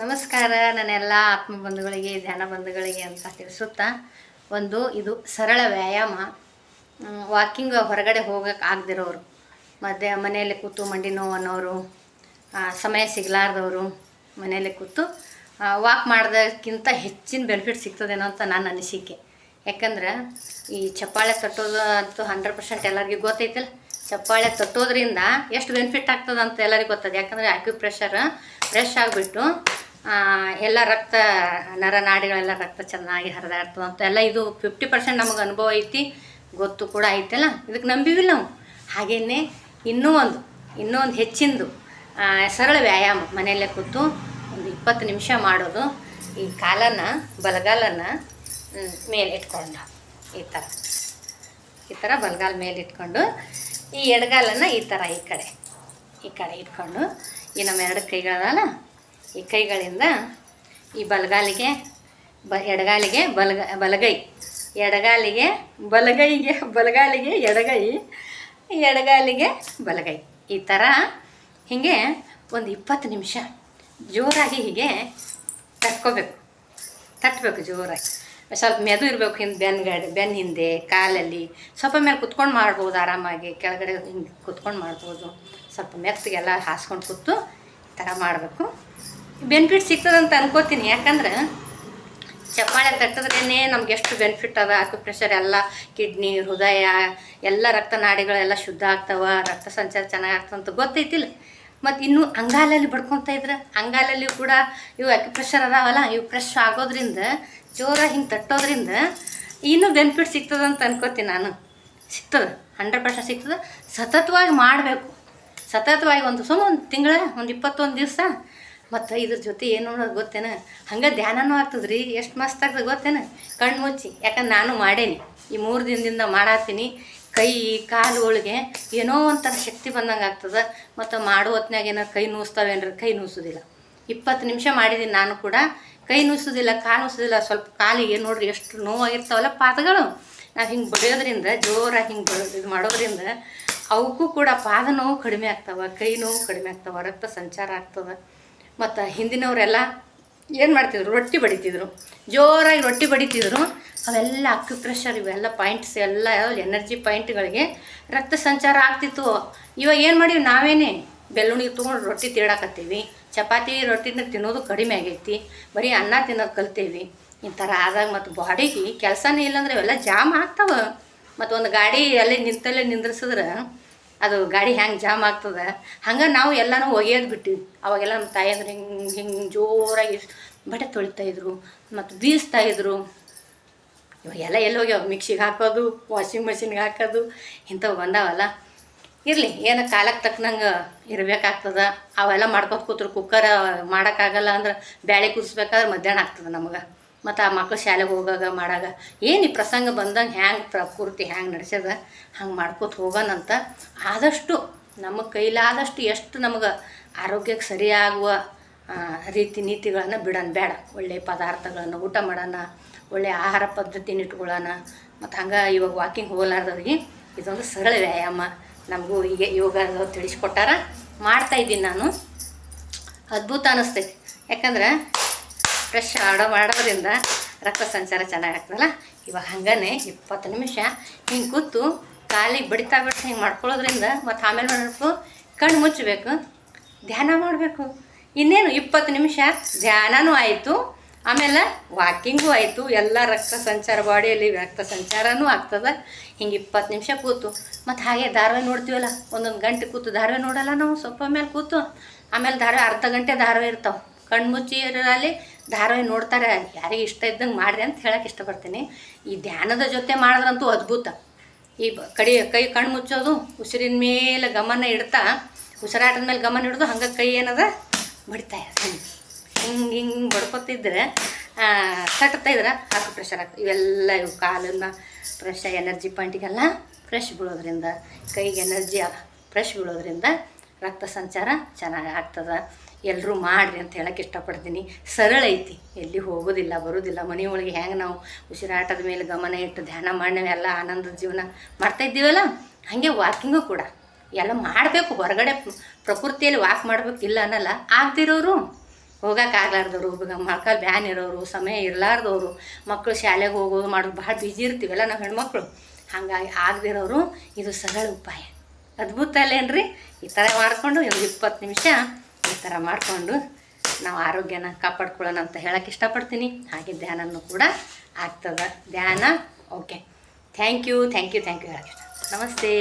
ನಮಸ್ಕಾರ ನನ್ನೆಲ್ಲ ಆತ್ಮ ಬಂಧುಗಳಿಗೆ ಧ್ಯಾನ ಬಂಧುಗಳಿಗೆ ಅಂತ ತಿಳಿಸುತ್ತಾ ಒಂದು ಇದು ಸರಳ ವ್ಯಾಯಾಮ. ವಾಕಿಂಗ್ ಹೊರಗಡೆ ಹೋಗಕ್ಕೆ ಆಗದಿರೋರು ಮತ್ತು ಮನೆಯಲ್ಲಿ ಕೂತು ಮಂಡಿ ನೋವು ಅನ್ನೋರು ಸಮಯ ಸಿಗಲಾರ್ದವರು ಮನೆಯಲ್ಲೇ ಕೂತು ವಾಕ್ ಮಾಡೋದಕ್ಕಿಂತ ಹೆಚ್ಚಿನ ಬೆನಿಫಿಟ್ ಸಿಗ್ತದೇನೋ ಅಂತ ನನ್ನ ಅನಿಸಿಕೆ. ಯಾಕಂದ್ರೆ ಈ ಚಪ್ಪಾಳೆ ತಟ್ಟೋದು ಅಂತೂ ಹಂಡ್ರೆಡ್ ಪರ್ಸೆಂಟ್ ಎಲ್ಲರಿಗೂ ಗೊತ್ತೈತಿಲ್ಲ. ಚಪ್ಪಾಳೆ ತಟ್ಟೋದ್ರಿಂದ ಎಷ್ಟು ಬೆನಿಫಿಟ್ ಆಗ್ತದೆ ಅಂತ ಎಲ್ಲರಿಗೂ ಗೊತ್ತದೆ. ಯಾಕಂದರೆ ಪ್ರೆಷರ್ ಫ್ರೆಶ್ ಆಗಿಬಿಟ್ಟು ಎಲ್ಲ ರಕ್ತ ನರನಾಡಿಗಳೆಲ್ಲ ರಕ್ತ ಚೆನ್ನಾಗಿ ಹರಿದಾಡ್ತದೆ ಅಂತ. ಎಲ್ಲ ಇದು ಫಿಫ್ಟಿ ಪರ್ಸೆಂಟ್ ನಮಗೆ ಅನುಭವ ಐತಿ, ಗೊತ್ತು ಕೂಡ ಐತಲ್ಲ? ಇದಕ್ಕೆ ನಂಬಿವಿಲ್ಲ ನಾವು. ಹಾಗೆಯೇ ಇನ್ನೂ ಒಂದು ಇನ್ನೂ ಒಂದು ಹೆಚ್ಚಿಂದು ಸರಳ ವ್ಯಾಯಾಮ. ಮನೆಯಲ್ಲೇ ಕೂತು ಒಂದು ಇಪ್ಪತ್ತು ನಿಮಿಷ ಮಾಡೋದು, ಈ ಕಾಲನ್ನು, ಬಲಗಾಲನ್ನು ಮೇಲೆ ಇಟ್ಕೊಂಡು, ಈ ಥರ. ಈ ಥರ ಬಲಗಾಲ ಮೇಲೆ ಇಟ್ಕೊಂಡು, ಈ ಎಡಗಾಲನ್ನು ಈ ಥರ ಈ ಕಡೆ ಈ ಕಡೆ ಇಟ್ಕೊಂಡು, ಈ ನಮ್ಮ ಎರಡು ಕೈಗಳಲ್ಲ ಈ ಕೈಗಳಿಂದ ಈ ಬಲಗಾಲಿಗೆ ಬ ಎಡಗಾಲಿಗೆ ಬಲಗ ಬಲಗೈ, ಎಡಗಾಲಿಗೆ ಬಲಗೈಗೆ, ಬಲಗಾಲಿಗೆ ಎಡಗೈ, ಎಡಗಾಲಿಗೆ ಬಲಗೈ. ಈ ಥರ ಹೀಗೆ ಒಂದು ಇಪ್ಪತ್ತು ನಿಮಿಷ ಜೋರಾಗಿ ಹೀಗೆ ತಟ್ಕೋಬೇಕು. ತಟ್ಟಬೇಕು ಜೋರಾಗಿ. ಸ್ವಲ್ಪ ಮೆದು ಇರಬೇಕು ಹಿಂದೆ ಬೆನ್ಗಡೆ ಬೆನ್ನ ಹಿಂದೆ, ಕಾಲಲ್ಲಿ. ಸ್ವಲ್ಪ ಮೇಲೆ ಕುತ್ಕೊಂಡು ಮಾಡ್ಬೋದು ಆರಾಮಾಗಿ, ಕೆಳಗಡೆ ಹಿಂಗೆ ಕುತ್ಕೊಂಡು ಮಾಡ್ಬೋದು. ಸ್ವಲ್ಪ ಮೆತ್ತಗೆಲ್ಲ ಹಾಸ್ಕೊಂಡು ಕೂತು ಈ ಥರ ಮಾಡಬೇಕು. ಬೆನಿಫಿಟ್ ಸಿಗ್ತದಂತ ಅನ್ಕೋತೀನಿ. ಯಾಕಂದ್ರೆ ಚಪ್ಪಾಳೆ ತಟ್ಟಿದ್ರೇ ನಮ್ಗೆ ಎಷ್ಟು ಬೆನಿಫಿಟ್ ಅದ? ಪ್ರೆಷರ್ ಎಲ್ಲ ಕಿಡ್ನಿ ಹೃದಯ, ಎಲ್ಲ ರಕ್ತನಾಡಿಗಳೆಲ್ಲ ಶುದ್ಧ ಆಗ್ತಾವ, ರಕ್ತ ಸಂಚಾರ ಚೆನ್ನಾಗಿ ಅಂತ ಗೊತ್ತೈತಿಲ್ಲ. ಮತ್ತು ಇನ್ನೂ ಅಂಗಾಲಲ್ಲಿ ಬಡ್ಕೊತ ಇದ್ರೆ, ಅಂಗಾಲಲ್ಲಿ ಕೂಡ ಇವು ಪ್ರೆಷರ್ ಅದಾವಲ್ಲ, ಇವು ಫ್ರೆಶ್ ಆಗೋದ್ರಿಂದ ಜೋರ ಹಿಂಗೆ ತಟ್ಟೋದ್ರಿಂದ ಇನ್ನೂ ಬೆನಿಫಿಟ್ ಸಿಗ್ತದೆ ಅಂತ ಅನ್ಕೋತೀನಿ ನಾನು. ಸಿಗ್ತದೆ ಹಂಡ್ರೆಡ್ ಪರ್ಸೆಂಟ್ ಸಿಗ್ತದೆ. ಸತತವಾಗಿ ಮಾಡಬೇಕು. ಸತತವಾಗಿ ಒಂದು ಸುಮ್ಮ ಒಂದು ತಿಂಗಳ, ಒಂದು ಇಪ್ಪತ್ತೊಂದು ದಿವಸ ಮತ್ತು ಇದ್ರ ಜೊತೆ ಏನು ಅನ್ನೋದು ಗೊತ್ತೇನ? ಹಂಗೆ ಧ್ಯಾನನೂ ಆಗ್ತದೆ ರೀ ಎಷ್ಟು ಮಸ್ತ್ ಆಗ್ತದೆ ಗೊತ್ತೇನ? ಕಣ್ಣು ಮುಚ್ಚಿ ಯಾಕಂದ್ರೆ ನಾನು ಮಾಡೇನಿ. ಈ ಮೂರು ದಿನದಿಂದ ಮಾಡಾತೀನಿ ಕೈ, ಕಾಲು ಒಳಗೆ ಏನೋ ಒಂಥರ ಶಕ್ತಿ ಬಂದಂಗೆ ಆಗ್ತದೆ. ಮತ್ತು ಮಾಡೋ ಹೊತ್ನ್ಯಾಗ ಏನಾರು ಕೈ ನೂಸ್ತಾವೇನ್ರಿ? ಕೈ ನೂಸೋದಿಲ್ಲ. ಇಪ್ಪತ್ತು ನಿಮಿಷ ಮಾಡಿದ್ದೀನಿ ನಾನು ಕೂಡ. ಕೈ ನೂಸೋದಿಲ್ಲ, ಕಾಲು ನೂಸೋದಿಲ್ಲ, ಸ್ವಲ್ಪ ಕಾಲಿಗೆ ನೋಡ್ರಿ ಎಷ್ಟು ನೋವಾಗಿರ್ತಾವಲ್ಲ ಪಾದಗಳು. ನಾವು ಹಿಂಗೆ ಬಡಿಯೋದ್ರಿಂದ, ಜೋರಾಗಿ ಹಿಂಗೆ ಬಡ ಇದು ಮಾಡೋದ್ರಿಂದ ಅವಕ್ಕೂ ಕೂಡ ಪಾದ ನೋವು ಕಡಿಮೆ ಆಗ್ತಾವೆ, ಕೈ ನೋವು ಕಡಿಮೆ ಆಗ್ತಾವೆ, ರಕ್ತ ಸಂಚಾರ ಆಗ್ತದೆ. ಮತ್ತು ಹಿಂದಿನವರೆಲ್ಲ ಏನು ಮಾಡ್ತಿದ್ರು? ರೊಟ್ಟಿ ಬಡಿತಿದ್ರು. ಜೋರಾಗಿ ರೊಟ್ಟಿ ಬಡಿತಿದ್ರು. ಅವೆಲ್ಲ ಅಕ್ಕು ಪ್ರೆಷರ್ ಇವೆಲ್ಲ ಪಾಯಿಂಟ್ಸ್ ಎಲ್ಲ ಎನರ್ಜಿ ಪಾಯಿಂಟ್ಗಳಿಗೆ ರಕ್ತ ಸಂಚಾರ ಆಗ್ತಿತ್ತು. ಇವಾಗ ಏನು ಮಾಡೀವಿ? ನಾವೇನೇ ಬೆಳ್ಳುಳ್ಳಿ ತೊಗೊಂಡು ರೊಟ್ಟಿ ತೀಡಾಕತ್ತೀವಿ ಚಪಾತಿ ರೊಟ್ಟಿನ ತಿನ್ನೋದು ಕಡಿಮೆ ಆಗೈತಿ. ಬರೀ ಅನ್ನ ತಿನ್ನೋದು ಕಲ್ತೇವಿ. ಈ ಥರ ಆದಾಗ ಮತ್ತು ಬಾಡಿಗೆ ಕೆಲಸನೇ ಇಲ್ಲಾಂದ್ರೆ ಇವೆಲ್ಲ ಜಾಮ್ ಆಗ್ತಾವೆ. ಮತ್ತು ಒಂದು ಗಾಡಿ ಅಲ್ಲಿ ನಿಂತಲ್ಲೇ ನಿಂದ್ರಿಸಿದ್ರೆ ಅದು ಗಾಡಿ ಹ್ಯಾಂಗೆ ಜಾಮ್ ಆಗ್ತದೆ? ಹಂಗೆ ನಾವು ಎಲ್ಲನೂ ಒಗೆಯೋದು ಬಿಟ್ಟಿವಿ. ಅವಾಗೆಲ್ಲ ನಮ್ಮ ತಾಯಂದ್ರೆ ಹಿಂಗೆ ಹಿಂಗೆ ಜೋರಾಗಿ ಬಟ್ಟೆ ತೊಳಿತಾ ಇದ್ರು, ಮತ್ತು ಇದ್ರು. ಇವಾಗೆಲ್ಲ ಎಲ್ಲಿ ಹೋಗ್ಯಾವ? ಮಿಕ್ಸಿಗೆ ಹಾಕೋದು, ವಾಷಿಂಗ್ ಮಷಿನ್ಗೆ ಹಾಕೋದು, ಇಂಥವು ಬಂದಾವಲ್ಲ. ಇರಲಿ, ಏನು ಕಾಲಕ್ಕೆ ತಕ್ಕನಂಗೆ ಇರಬೇಕಾಗ್ತದೆ. ಅವೆಲ್ಲ ಮಾಡ್ಕೊತ ಕೂತ್ರು, ಕುಕ್ಕರ್ ಮಾಡೋಕ್ಕಾಗಲ್ಲ ಅಂದ್ರೆ ಬ್ಯಾಳೆ ಕುದಿಸ್ಬೇಕಾದ್ರೆ ಮಧ್ಯಾಹ್ನ ಆಗ್ತದೆ ನಮಗೆ. ಮತ್ತು ಆ ಮಕ್ಳು ಶಾಲೆಗೆ ಹೋಗಾಗ ಮಾಡಾಗ, ಏನು ಈ ಪ್ರಸಂಗ ಬಂದಂಗೆ ಹ್ಯಾಂಗೆ ಪ್ರಕೃತಿ ಹ್ಯಾಂಗೆ ನಡೆಸ್ಯದ? ಹಂಗೆ ಮಾಡ್ಕೋತ ಹೋಗೋಣಂತ ಆದಷ್ಟು ನಮ್ಮ ಕೈಲಾದಷ್ಟು ಎಷ್ಟು ನಮಗೆ ಆರೋಗ್ಯಕ್ಕೆ ಸರಿಯಾಗುವ ರೀತಿ ನೀತಿಗಳನ್ನು ಬಿಡೋಣ ಬೇಡ. ಒಳ್ಳೆಯ ಪದಾರ್ಥಗಳನ್ನು ಊಟ ಮಾಡೋಣ ಒಳ್ಳೆಯ ಆಹಾರ ಪದ್ಧತಿನ ಇಟ್ಕೊಳ್ಳೋಣ ಮತ್ತು ಹಂಗೆ ಇವಾಗ ವಾಕಿಂಗ್ ಹೋಗಲಾರ್ದವ್ರಿಗೆ ಇದೊಂದು ಸರಳ ವ್ಯಾಯಾಮ. ನಮಗೂ ಹೀಗೆ ಯೋಗ ತಿಳಿಸ್ಕೊಟ್ಟಾರ. ಮಾಡ್ತಾ ಇದ್ದೀನಿ ನಾನು. ಅದ್ಭುತ ಅನ್ನಿಸ್ತೈತಿ ಯಾಕಂದ್ರೆ ಫ್ರೆಶ್ ಆಡೋ ಮಾಡೋದ್ರಿಂದ ರಕ್ತ ಸಂಚಾರ ಚೆನ್ನಾಗಾಗ್ತದಲ್ಲ? ಇವಾಗ ಹಂಗನೆ ಇಪ್ಪತ್ತು ನಿಮಿಷ ಹಿಂಗೆ ಕೂತು ಕಾಲಿಗೆ ಬಡಿತಾ ಬಿಟ್ಟು ಹಿಂಗೆ ಮಾಡ್ಕೊಳ್ಳೋದ್ರಿಂದ ಮತ್ತು ಆಮೇಲೆ ಮಾಡಬೇಕು ಕಣ್ಣು ಮುಚ್ಚಬೇಕು ಧ್ಯಾನ ಮಾಡಬೇಕು. ಇನ್ನೇನು ಇಪ್ಪತ್ತು ನಿಮಿಷ ಧ್ಯಾನನೂ ಆಯಿತು, ಆಮೇಲೆ ವಾಕಿಂಗೂ ಆಯಿತು. ಎಲ್ಲ ರಕ್ತ ಸಂಚಾರ ಬಾಡಿಯಲ್ಲಿ ರಕ್ತ ಸಂಚಾರನೂ ಆಗ್ತದೆ. ಹಿಂಗೆ ಇಪ್ಪತ್ತು ನಿಮಿಷ ಕೂತು. ಮತ್ತು ಹಾಗೆ ಧಾರಾವಾಹಿ ನೋಡ್ತೀವಲ್ಲ, ಒಂದೊಂದು ಗಂಟೆ ಕೂತು ಧಾರಾವಾಹಿ ನೋಡಲ್ಲ ನಾವು? ಸ್ವಲ್ಪ ಮೇಲೆ ಕೂತು, ಆಮೇಲೆ ಧಾರಾವಾಹಿ ಅರ್ಧ ಗಂಟೆ ಧಾರಾವಾಹಿ ಇರ್ತಾವೆ. ಕಣ್ಣು ಮುಚ್ಚಿ ಇರಲಿ ಧಾರಾವಾಹಿ ನೋಡ್ತಾರೆ. ಯಾರಿಗೆ ಇಷ್ಟ ಇದ್ದಂಗೆ ಮಾಡ್ರಿ ಅಂತ ಹೇಳಕ್ಕೆ ಇಷ್ಟಪಡ್ತೀನಿ. ಈ ಧ್ಯಾನದ ಜೊತೆ ಮಾಡಿದ್ರಂತೂ ಅದ್ಭುತ. ಈ ಕಡಿ ಕೈ ಕಣ್ಣು ಮುಚ್ಚೋದು, ಉಸಿರಿನ ಮೇಲೆ ಗಮನ ಇಡ್ತಾ, ಉಸಿರಾಟದ ಮೇಲೆ ಗಮನ ಹಿಡಿದು ಹಂಗೆ ಕೈ ಏನದ? ಬಡಿತಾ ಹಿಂಗೆ ಹಿಂಗೆ ಹಿಂಗೆ ಬಡ್ಕೊತಿದ್ರೆ ತಟ್ತಾ ಇದ್ರೆ ಹಾಕು ಪ್ರೆಷರ್ ಆಗ್ತದೆ ಇವೆಲ್ಲ ಇವು ಕಾಲನ್ನ ಫ್ರೆಶ್ ಎನರ್ಜಿ ಪಾಯಿಂಟಿಗೆಲ್ಲ ಫ್ರೆಶ್ ಬೀಳೋದ್ರಿಂದ, ಕೈಗೆ ಎನರ್ಜಿ ಫ್ರೆಶ್ ಬೀಳೋದ್ರಿಂದ ರಕ್ತ ಸಂಚಾರ ಚೆನ್ನಾಗಿ ಆಗ್ತದೆ. ಎಲ್ಲರೂ ಮಾಡಿರಿ ಅಂತ ಹೇಳಕ್ಕೆ ಇಷ್ಟಪಡ್ತೀನಿ. ಸರಳ ಐತಿ. ಎಲ್ಲಿ ಹೋಗೋದಿಲ್ಲ, ಬರೋದಿಲ್ಲ. ಮನೆಯೊಳಗೆ ಹೆಂಗೆ ನಾವು ಉಸಿರಾಟದ ಮೇಲೆ ಗಮನ ಇಟ್ಟು ಧ್ಯಾನ ಮಾಡಿ ಎಲ್ಲ ಆನಂದದ ಜೀವನ ಮಾಡ್ತಾ ಇದ್ದೀವಲ್ಲ? ಹಾಗೆ ವಾಕಿಂಗು ಕೂಡ. ಎಲ್ಲ ಮಾಡಬೇಕು. ಹೊರಗಡೆ ಪ್ರಕೃತಿಯಲ್ಲಿ ವಾಕ್ ಮಾಡಬೇಕು, ಇಲ್ಲ ಅನ್ನಲ್ಲ. ಆಗದಿರೋರು ಹೋಗೋಕ್ಕಾಗ್ಲಾರ್ದವ್ರು ಮಕ್ಕಳು ಬ್ಯಾನ್ ಇರೋರು, ಸಮಯ ಇರಲಾರ್ದವರು ಮಕ್ಕಳು ಶಾಲೆಗೆ ಹೋಗೋದು ಮಾಡೋದು ಭಾಳ ಬಿಜಿ ಇರ್ತೀವಲ್ಲ ನಾವು ಹೆಣ್ಮಕ್ಳು. ಹಾಗಾಗಿ ಆಗದಿರೋರು ಇದು ಸರಳ ಉಪಾಯ. ಅದ್ಭುತ ಅಲ್ಲೇನ್ರಿ? ಈ ಥರ ಮಾಡಿಕೊಂಡು ಒಂದು ಇಪ್ಪತ್ತು ನಿಮಿಷ ಈ ಥರ ಮಾಡಿಕೊಂಡು ನಾವು ಆರೋಗ್ಯನ ಕಾಪಾಡ್ಕೊಳ್ಳೋಣ ಅಂತ ಹೇಳಕ್ಕೆ ಇಷ್ಟಪಡ್ತೀನಿ. ಹಾಗೆ ಧ್ಯಾನನೂ ಕೂಡ ಆಗ್ತದೆ. ಧ್ಯಾನ? Okay thank you thank you thank you ಹೇಳಕ್ಕೆ ನಮಸ್ತೆ.